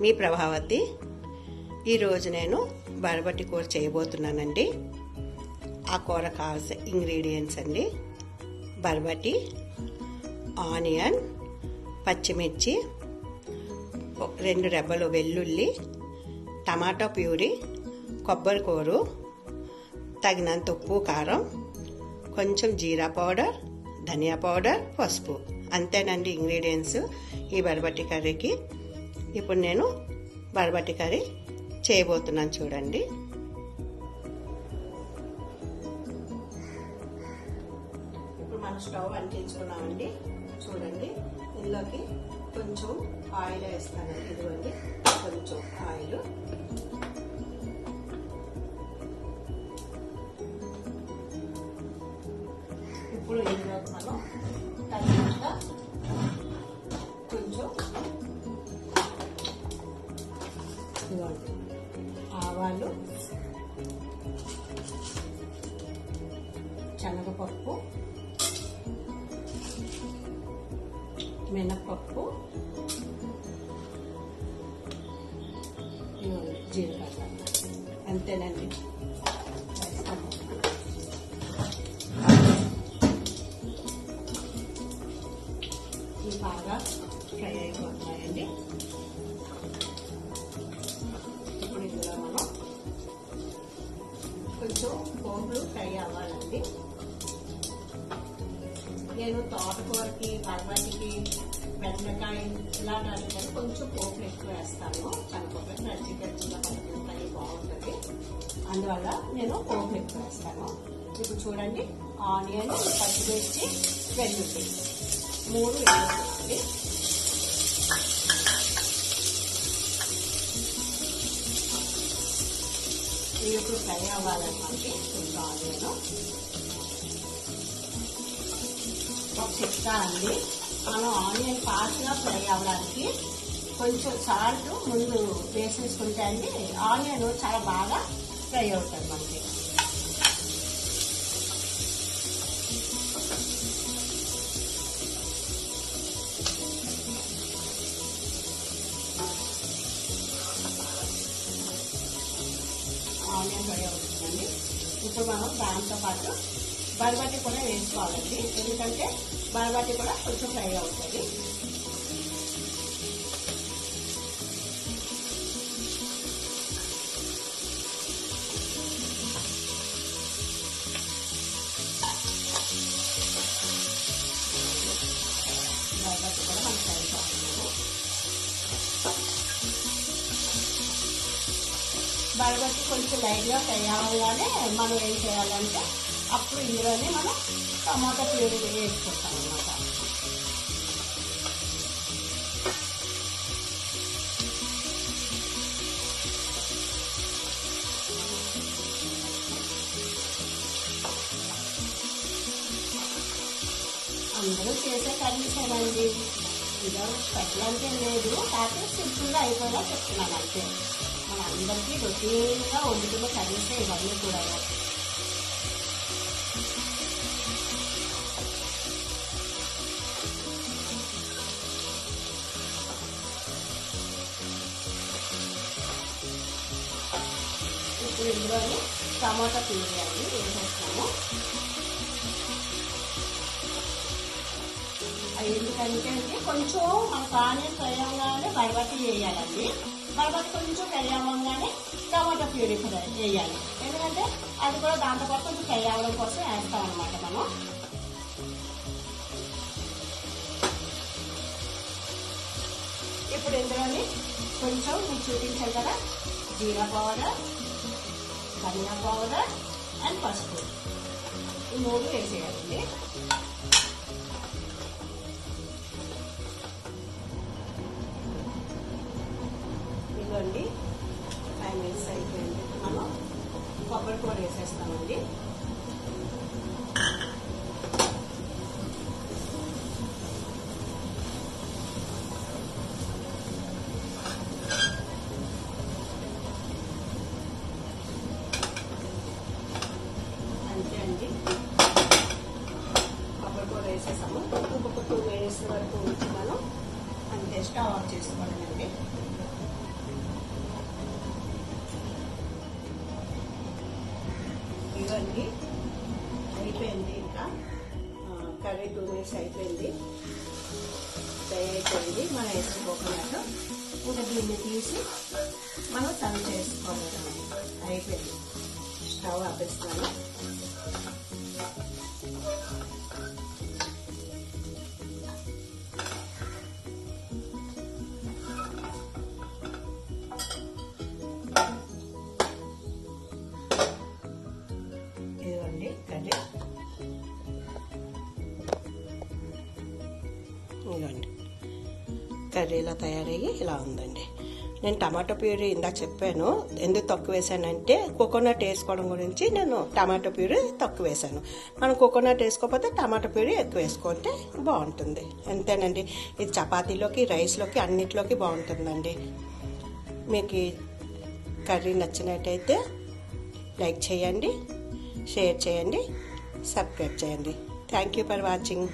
మీ ప్రభావతి. ఈరోజు నేను బరబట్టి కూర చేయబోతున్నానండి. ఆ కూర కావాల్సిన ఇంగ్రీడియంట్స్ అండి. బరబటి ఆనియన్ పచ్చిమిర్చి రెండు రెబ్బలు వెల్లుల్లి టమాటా ప్యూరీ కొబ్బరి కూరు తగినంత ఉప్పు కారం కొంచెం జీరా పౌడర్ ధనియా పౌడర్ పసుపు. అంతేనండి ఇంగ్రీడియంట్స్ ఈ బరబట్టి కర్రీకి. ఇప్పుడు నేను బరబట్టి కర్రీ చేయబోతున్నాను చూడండి. ఇప్పుడు మనం స్టవ్ అంటించుకున్నామండి. చూడండి ఇందులోకి కొంచెం ఆయిల్ వేస్తానండి ఇదిగోండి కొంచెం ఆయిల్. ఇప్పుడు ఇందులోకి మనం ఇదిగోండి ఆవాలు శనగపప్పు మినప్పప్పు జీలకర్ర. అంతేనండి. ఇవి బాగా ఫ్రై అయిపోతున్నాయండి. కొంచెం పోపులు ఫ్రై అవ్వాలండి. నేను తోటకూరకి బర్బాటికి బెండకాయ ఇలాంటి వాటికైనా కొంచెం పోపులు ఎక్కువ వేస్తాను. కనపొప్పలు నచ్చి గచ్చిగా పట్టుకుంటాయి బాగుంటుంది. అందువల్ల నేను పోపులు ఎక్కువ వేస్తాను. ఇప్పుడు చూడండి ఆనియన్ పచ్చిమిర్చి వెల్లుల్లి. మూడు వేసుకోవాలి ఇవి ఇప్పుడు ఫ్రై అవ్వాలన్నమాట కొంచెం ఆనియన్ ఒక చెప్తా అండి. మనం ఆనియన్ ఫాస్ట్గా ఫ్రై అవ్వడానికి కొంచెం సాల్ట్ ముందు వేసేసుకుంటే అండి ఆనియన్ చాలా బాగా ఫ్రై అవుతుంది మనకి. ఇప్పుడు మనం దాంతో పాటు బరబట్టి కూడా వేసుకోవాలండి ఎందుకంటే బరబట్టి కూడా కొంచెం ఫ్రై అవుతుంది బాగా కొంచెం లైట్గా ఫ్రై అవ్వగానే మనం ఏం చేయాలంటే అప్పుడు ఇందులోనే మనం టమాటా ప్యూరీ వేసుకుంటాం అన్నమాట. అందరూ చేసే కర్రీసేనండి ఇలా స్పెషల్ అంటే లేదు కాకపోతే సింపుల్గా అయిపోయేలా చెప్తున్నాను అంతే. మన అందరికీ రొటీన్గా వండుకున్న కర్రీసే ఇవన్నీ కూడా. ఇప్పుడు ఇందులోని టమాటా ప్యూరీ అండి వేసేస్తాము ఎందుకంటే అండి కొంచెం మనకు ఆనియన్ ఫ్రై బయబట్టి చేయాలండి. వేయాలండి కొంచెం ఫ్రై అవ్వగానే టమాటా ప్యూరీ కూడా వేయాలి. ఎందుకంటే అది కూడా దాంతో పాటు కొంచెం ఫ్రై అవ్వడం కోసం వేస్తాం అనమాట మనం. ఇప్పుడు ఇందులోని కొంచెం మీకు చూపించాను కదా jeera powder dhania powder and పసుపు. ఈ మూడు వేసేయాలండి. కూర వేసేస్తామండి. అంతే అండి. కొబ్బరి కూర వేసేసాము ఇంకొక టూ మినిట్స్ వరకు ఉంచి మనం అంతే స్టవ్ ఆఫ్ చేసుకోవాలండి. ఇదిగోండి అయిపోయింది ఇంకా. కర్రీ టూ మినిట్స్ అయిపోయింది. ఫ్రై అయిపోయింది మనం వేసిన కోకోనట్ ఇంకా దీన్ని తీసి మనం సర్వ్ చేసుకోవాలి అయిపోయింది. స్టవ్ ఆపేస్తాను ఇదిగోండి కర్రీ ఇలా తయారయ్యి ఇలా ఉందండి. నేను టమాటో ప్యూరీ ఇందాక చెప్పాను ఎందుకు తక్కువ వేసానంటే కోకోనట్ వేసుకోవడం గురించి నేను టమాటో ప్యూరీ తక్కువ వేసాను. మనం కోకోనట్ వేసుకోకపోతే టమాటో ప్యూరీ ఎక్కువ వేసుకుంటే బాగుంటుంది. అంతేనండి. ఇది చపాతీలోకి రైస్లోకి అన్నిట్లోకి బాగుంటుందండి. మీకు ఈ కర్రీ నచ్చినట్టయితే లైక్ చేయండి షేర్ చేయండి సబ్స్క్రైబ్ చేయండి. Thank you for watching